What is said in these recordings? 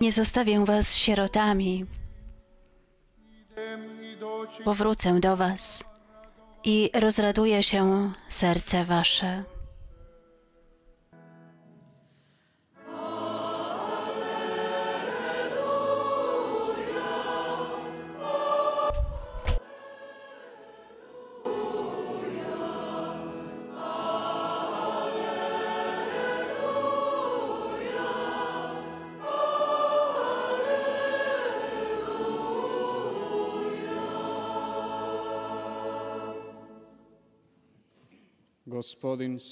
Nie zostawię was sierotami. Powrócę do was i rozraduje się serce wasze.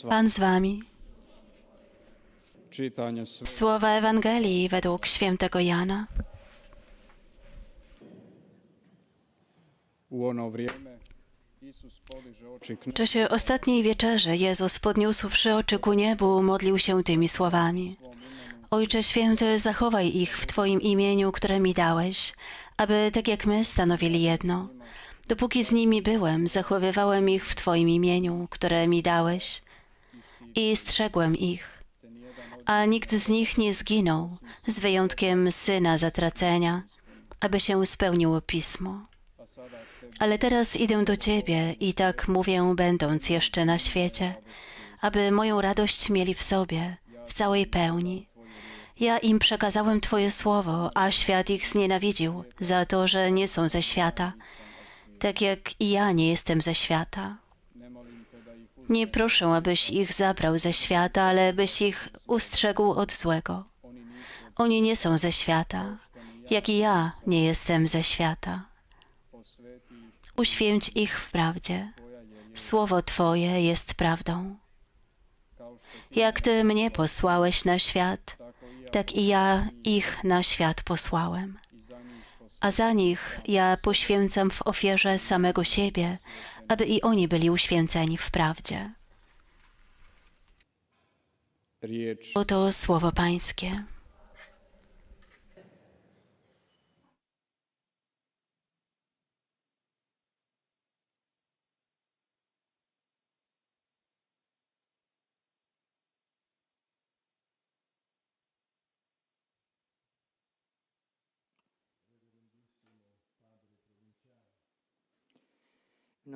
Pan z wami. Słowa Ewangelii według świętego Jana. W czasie ostatniej wieczerzy Jezus podniósłszy oczy ku niebu, modlił się tymi słowami. Ojcze Święty, zachowaj ich w Twoim imieniu, które mi dałeś, aby tak jak my stanowili jedno. Dopóki z nimi byłem, zachowywałem ich w Twoim imieniu, które mi dałeś i strzegłem ich. A nikt z nich nie zginął, z wyjątkiem syna zatracenia, aby się spełniło pismo. Ale teraz idę do Ciebie i tak mówię, będąc jeszcze na świecie, aby moją radość mieli w sobie, w całej pełni. Ja im przekazałem Twoje słowo, a świat ich znienawidził za to, że nie są ze świata, tak jak i ja nie jestem ze świata. Nie proszę, abyś ich zabrał ze świata, ale byś ich ustrzegł od złego. Oni nie są ze świata, jak i ja nie jestem ze świata. Uświęć ich w prawdzie. Słowo Twoje jest prawdą. Jak Ty mnie posłałeś na świat, tak i ja ich na świat posłałem. A za nich ja poświęcam w ofierze samego siebie, aby i oni byli uświęceni w prawdzie. Oto słowo Pańskie.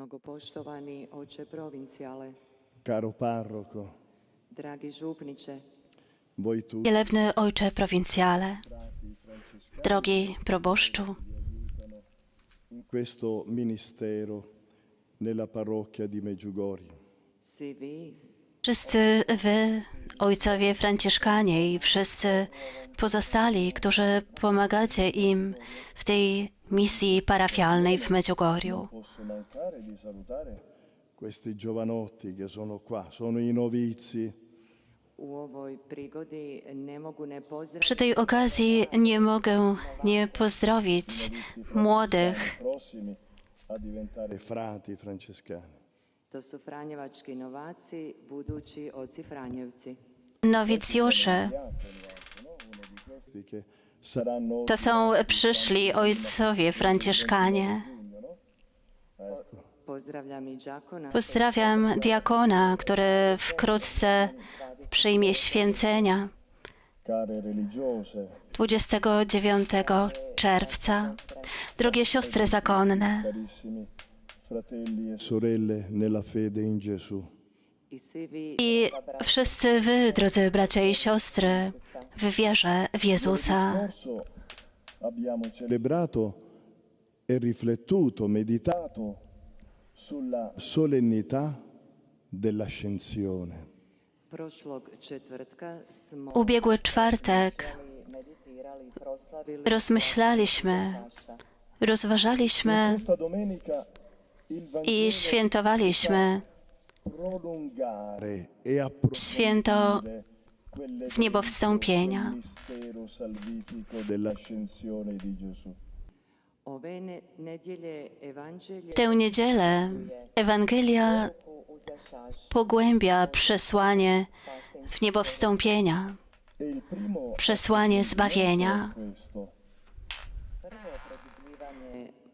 Mnogopoštovani oče provincijale, Caro parroco, dragi župniče, voi Wielebny Ojcze Prowincjale, drogi proboszczu, in questo ministero nella parrocchia di Meggiugori. svi vi. Wszyscy wy, ojcowie Franciszkanie i wszyscy pozostali, którzy pomagacie im w tej misji parafialnej w salutare questi giovanotti che sono qua, sono i novizi pozdraviti Przy tej okazji nie mogę nie pozdrowić młodych. frati francescani. To su Franjevački novaci, budući oci Franjevci. Nowicjusze to są przyszli ojcowie Franciszkanie. Pozdrawiam diakona, który wkrótce przyjmie święcenia care religiose, 29 czerwca. Drogie siostry zakonne, sorelle nella fede in Gesù. I wszyscy wy, drodzy bracia i siostry, w wierze w Jezusa. celebrato e riflettuto, meditato sulla solennità dell'ascensione. Ubiegły czwartek rozmyślaliśmy, rozważaliśmy i świętowaliśmy święto quelle w niebo wstąpienia. evanđelje Tę niedzielę Ewangelia pogłębia przesłanie w niebo wstąpienia, E przesłanie zbawienia.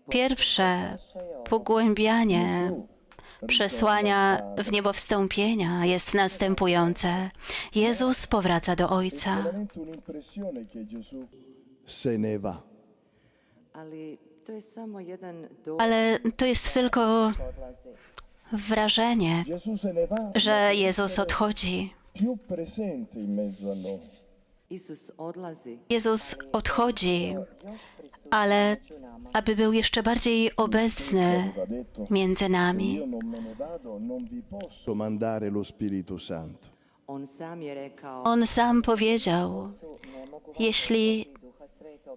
Pierwsze pogłębianie przesłania w niebo wstąpienia jest następujące. Jezus powraca do Ojca. Ale to jest tylko wrażenie, że Jezus odchodzi. Jezus odchodzi, ale aby był jeszcze bardziej obecny między nami. on sam powiedział: Jeśli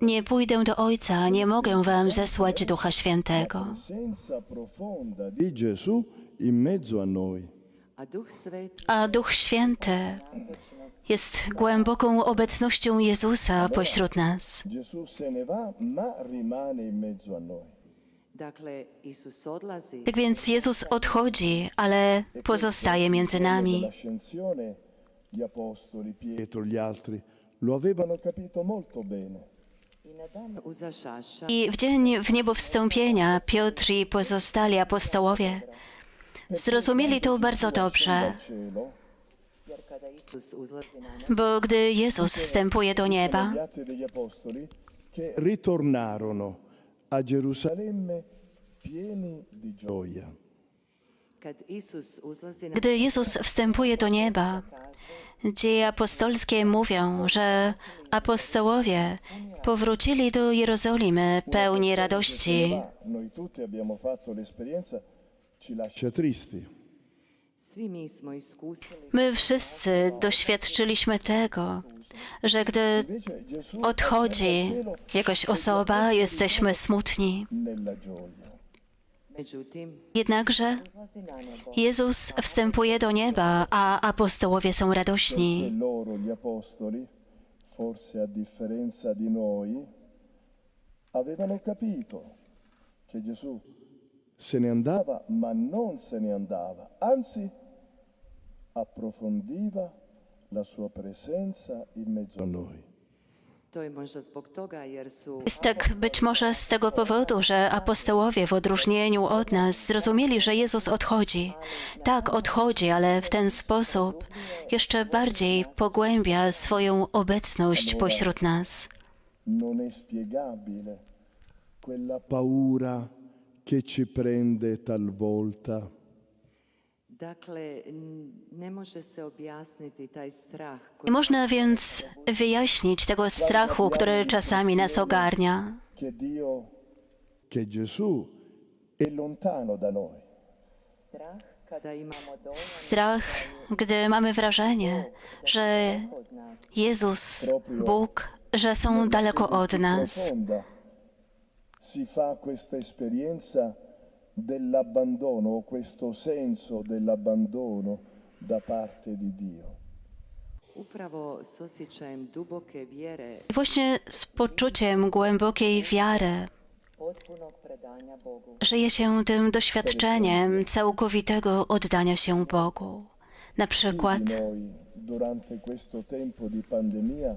nie pójdę do Ojca, nie mogę wam zesłać Ducha Świętego. A Duch Święty jest głęboką obecnością Jezusa pośród nas. Tak więc Jezus odchodzi, ale pozostaje między nami. I w dzień w niebo wstąpienia Piotr i pozostali apostołowie zrozumieli to bardzo dobrze, bo gdy Jezus wstępuje do nieba, ritornarono a Gerusalemme pieni di gioia. Gdy Jezus wstępuje do nieba, dzieje apostolskie mówią, że apostołowie powrócili do Jerozolimy pełni radości. Ci lascia tristi. Svi mi smo iskusili My wszyscy doświadczyliśmy tego, że gdy odchodzi jakaś osoba, jesteśmy smutni. Jednakże Jezus wstępuje do nieba, a apostołowie są radośni. loro, gli apostoli, forse a differenza di noi, avevano capito che Gesù se ne andava, ma non se ne andava, anzi approfondiva la sua presenza in mezzo a noi. Jest tak być może z tego powodu, że apostołowie w odróżnieniu od nas zrozumieli, że Jezus odchodzi. Tak, odchodzi, ale w ten sposób jeszcze bardziej pogłębia swoją obecność pośród nas. Non è spiegabile quella paura che ci prende talvolta. Dakle, n- ne može se objasniti taj strah Nie można więc wyjaśnić tego strachu, który czasami nas ogarnia. Che Dio, che Gesù è lontano da noi. strah kada imamo dovoljno Strach, gdy mamy wrażenie, że. Jezus, Bóg, że są daleko od nas. profonda si fa questa esperienza dell'abbandono o questo senso dell'abbandono da parte di Dio. Właśnie z poczuciem głębokiej wiary żyje się tym doświadczeniem całkowitego oddania się Bogu. Na przykład Chi di noi durante questo tempo di pandemia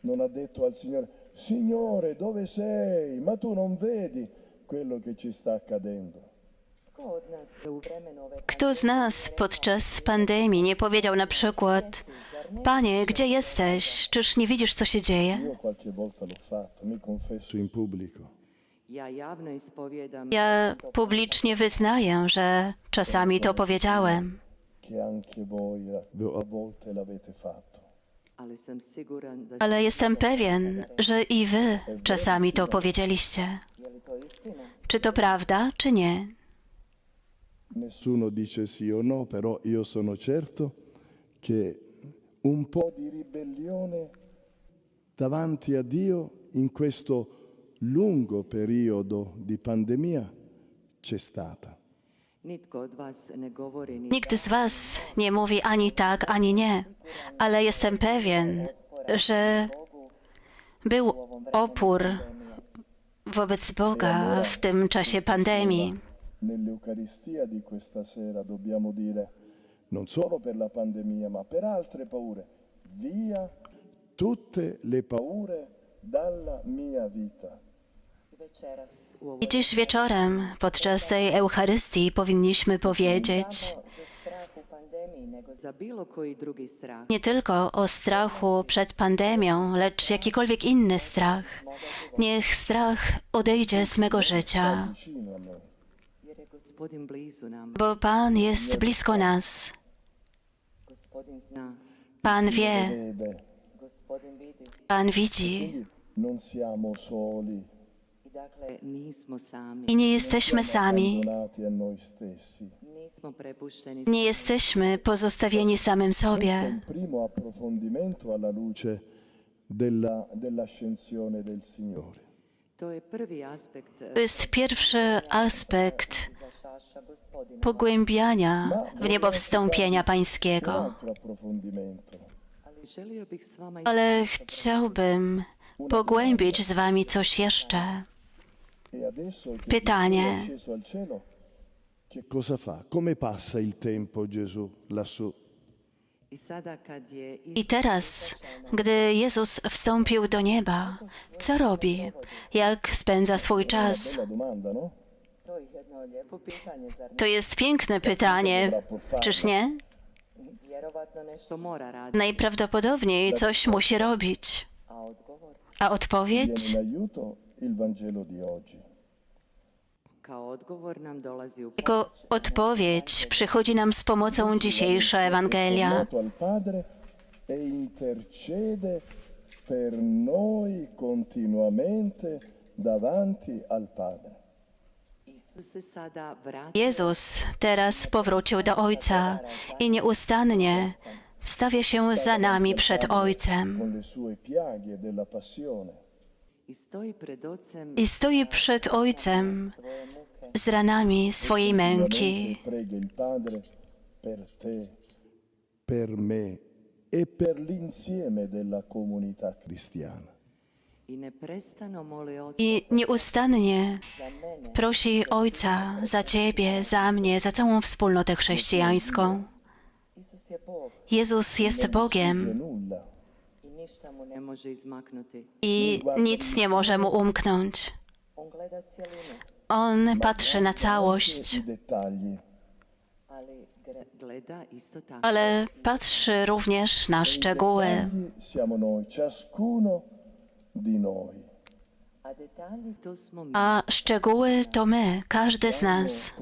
non ha detto al Signore, Signore dove sei? Ma tu non vedi quello che ci sta accadendo. Kto z nas podczas pandemii nie powiedział na przykład Panie, gdzie jesteś? Czyż nie widzisz, co się dzieje? Io qualche volta l'ho fatto, mi confesso in pubblico. Ja publicznie wyznaję, że czasami to powiedziałem, che anche voi a volte l'avete fatto. ali sam siguran da ale jestem pewien, że i wy czasami to powiedzieliście. Czy to prawda, czy nie? Nessuno dice sì o no, però io sono certo che un po' di ribellione davanti a Dio in questo lungo periodo di pandemia c'è stata. Nikt z was nie mówi ani tak, ani nie, ale jestem pewien, że był opór wobec Boga w tym czasie pandemii. Non solo per la pandemia, ma per altre paure, via tutte le paure dalla mia vita. I dziś wieczorem podczas tej Eucharystii powinniśmy powiedzieć nie tylko o strachu przed pandemią, lecz jakikolwiek inny strach. Niech strach odejdzie z mego życia, bo Pan jest blisko nas. Pan wie. Pan widzi I nie jesteśmy sami. Nie jesteśmy pozostawieni samym sobie. To e, To jest pierwszy aspekt pogłębiania w niebo wstąpienia Pańskiego. Ale chciałbym pogłębić z Wami coś jeszcze. Pytanie. Gesù è sceso al cielo, che cosa fa? Come passa il tempo Gesù lassù? I teraz, gdy Jezus wstąpił do nieba, co robi? Jak spędza swój czas? To jest piękne pytanie, czyż nie? Najprawdopodobniej coś musi robić. A odpowiedź? Il Vangelo di oggi. Jako odpowiedź przychodzi nam z pomocą dzisiejsza Ewangelia. E intercede per noi continuamente davanti al Padre. Isus se sada vrati Jezus teraz powrócił do Ojca i nieustannie wstawia się za nami przed Ojcem i stoi przed Ojcem z ranami swojej męki. E i nieustannie prosi Ojca za Ciebie, za mnie, za całą wspólnotę chrześcijańską. Jezus jest Bogiem. I nic nie może mu umknąć. On patrzy na całość, ale patrzy również na szczegóły. A szczegóły to my, każdy z nas.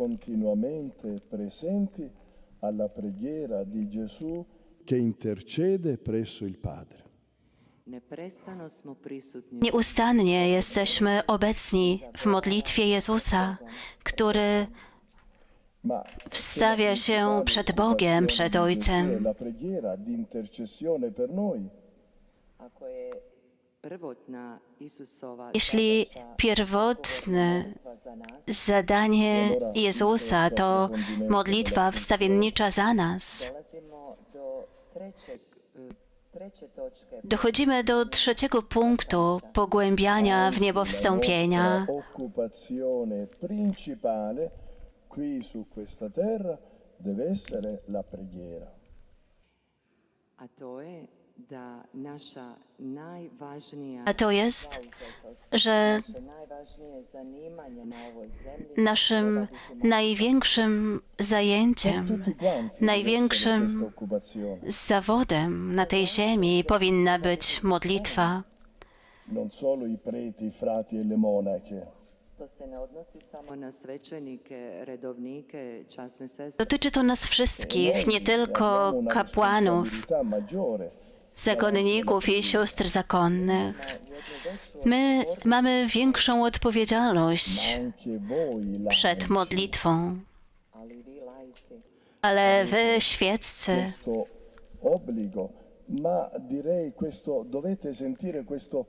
Alla preghiera di Gesù che intercede presso il Padre. Nieustannie jesteśmy obecni w modlitwie Jezusa, który wstawia się przed Bogiem, przed Ojcem. Jeśli pierwotne zadanie Jezusa to modlitwa wstawiennicza za nas, dochodzimy do trzeciego punktu pogłębiania w niebo wstąpienia. nostra occupazione principale qui su questa terra deve essere la preghiera. a to je da naša najvažnija A to jest, że naszym największym zajęciem, największym zawodem na tej ziemi powinna być modlitwa. e Dotyczy to nas wszystkich, nie tylko kapłanów, zakonników i sióstr zakonnych. My mamy większą odpowiedzialność przed modlitwą, ale wy, świeccy, ma direi questo dovete sentire questo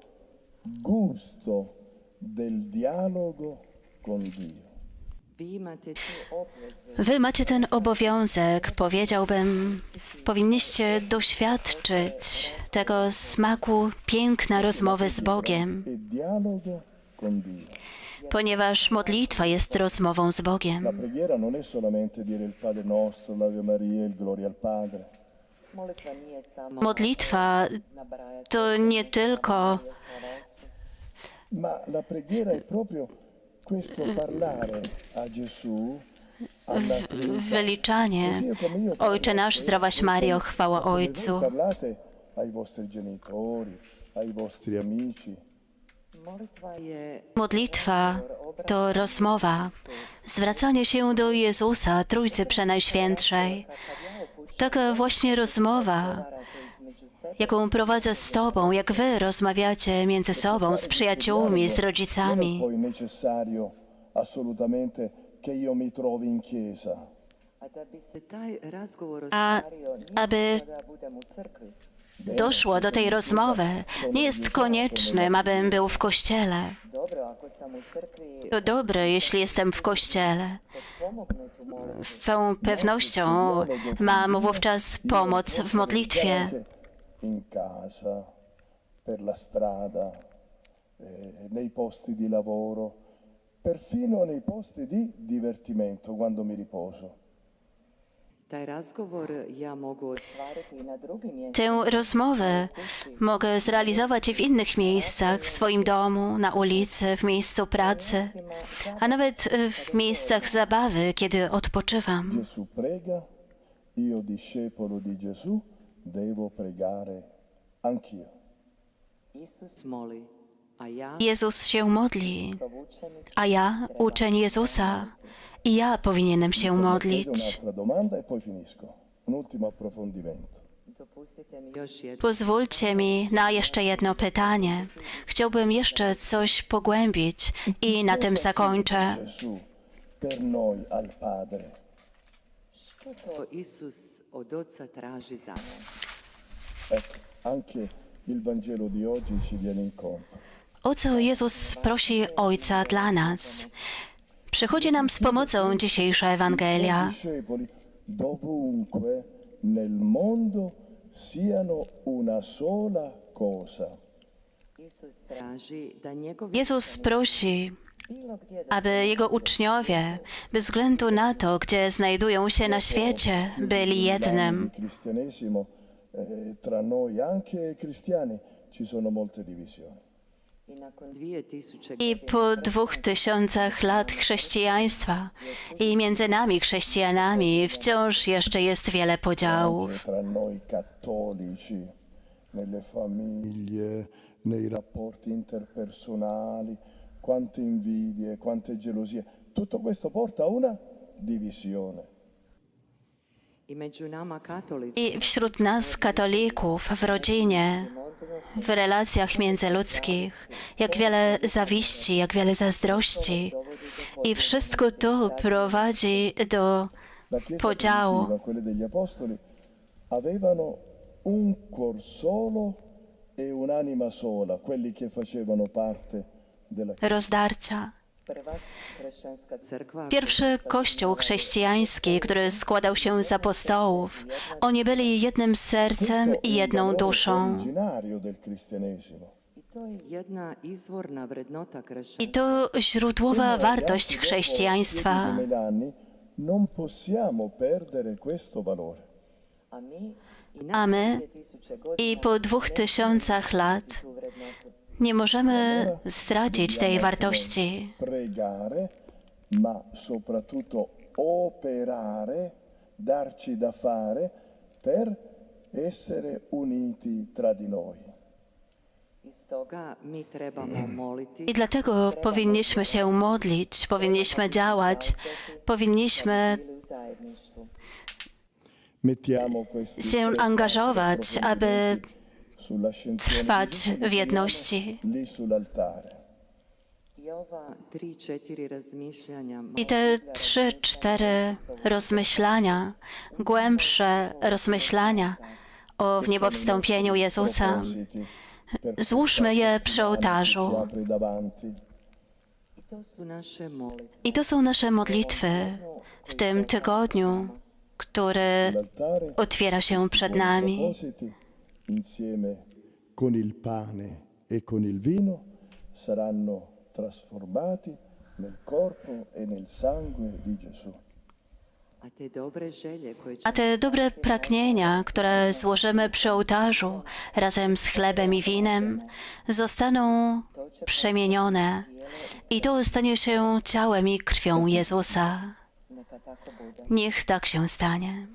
gusto del dialogo con Dio. vi imate tu obvezu wy macie ten obowiązek, powiedziałbym, powinniście doświadczyć tego smaku piękna rozmowy z Bogiem, ponieważ modlitwa jest rozmową z Bogiem. Modlitwa to nie tylko Questo parlare a Gesù. Wyliczanie. Ojcze nasz, zdrowaś Mario, chwała Ojcu. Modlitwa to rozmowa, zwracanie się do Jezusa, Trójcy Przenajświętszej. Taka właśnie rozmowa, jaką prowadzę z Tobą, jak Wy rozmawiacie między sobą, z przyjaciółmi, z rodzicami. A aby doszło do tej rozmowy, nie jest koniecznym, abym był w kościele. To dobre, jeśli jestem w kościele. Z całą pewnością mam wówczas pomoc w modlitwie. In casa, per la strada, eh, nei posti di lavoro, perfino nei posti di divertimento quando mi riposo. Tę rozmowę mogę zrealizować i w innych miejscach, w swoim domu, na ulicy, w miejscu pracy, a nawet w miejscach zabawy, kiedy odpoczywam. Gesù prega, io discepolo di Gesù devo pregare anch'io. Jezus się modli, a ja uczeń Jezusa i ja powinienem się modlić. e. Pozwólcie mi na jeszcze jedno pytanie. Chciałbym jeszcze coś pogłębić i na tym zakończę. Gesù od Oca traži za nas? Ecco, anche il Vangelo di oggi ci viene incontro. O co Jezus prosi Ojca dla nas? Przychodzi nam z pomocą dzisiejsza Ewangelia. discepoli dovunque nel mondo siano una sola cosa. Isus traži da njegovi Jezus prosi, aby Jego uczniowie, bez względu na to, gdzie znajdują się na świecie, byli jednym. Eh, i po dwóch tysiącach lat chrześcijaństwa i między nami chrześcijanami wciąż jeszcze jest wiele podziałów. Nelle famiglie, nei rapporti interpersonali, quante invidie, quante gelosie. Tutto questo porta a una divisione. i wśród nas, katolików, w rodzinie, w relacjach międzyludzkich, jak wiele zawiści, jak wiele zazdrości. I wszystko to prowadzi do podziału. avevano un cor solo e un'anima sola, quelli che facevano parte. Rozdarcia. Pierwszy kościół chrześcijański, który składał się z apostołów, oni byli jednym sercem i jedną duszą. i to źródłowa wartość chrześcijaństwa. 2000 anni non possiamo perdere questo valore. A my nakon 2000 godina i po dwóch tysiącach lat. Nie możemy stracić tej wartości. Ma soprattutto operare, darci da fare per essere uniti tra di noi. I stoga mi trebamo moliti I dlatego powinniśmy się modlić, powinniśmy działać, powinniśmy się angażować, aby trwać w jedności. I te trzy, cztery rozmyślania, głębsze rozmyślania o wniebowstąpieniu Jezusa, złóżmy je przy ołtarzu. I to są nasze modlitwy w tym tygodniu, który otwiera się przed nami. Insieme con il pane e con il vino saranno trasformati nel corpo e nel sangue di Gesù. A te dobre pragnienia, które złożymy przy ołtarzu razem z chlebem i winem, zostaną przemienione i to stanie się ciałem i krwią Jezusa. Niech tak się stanie.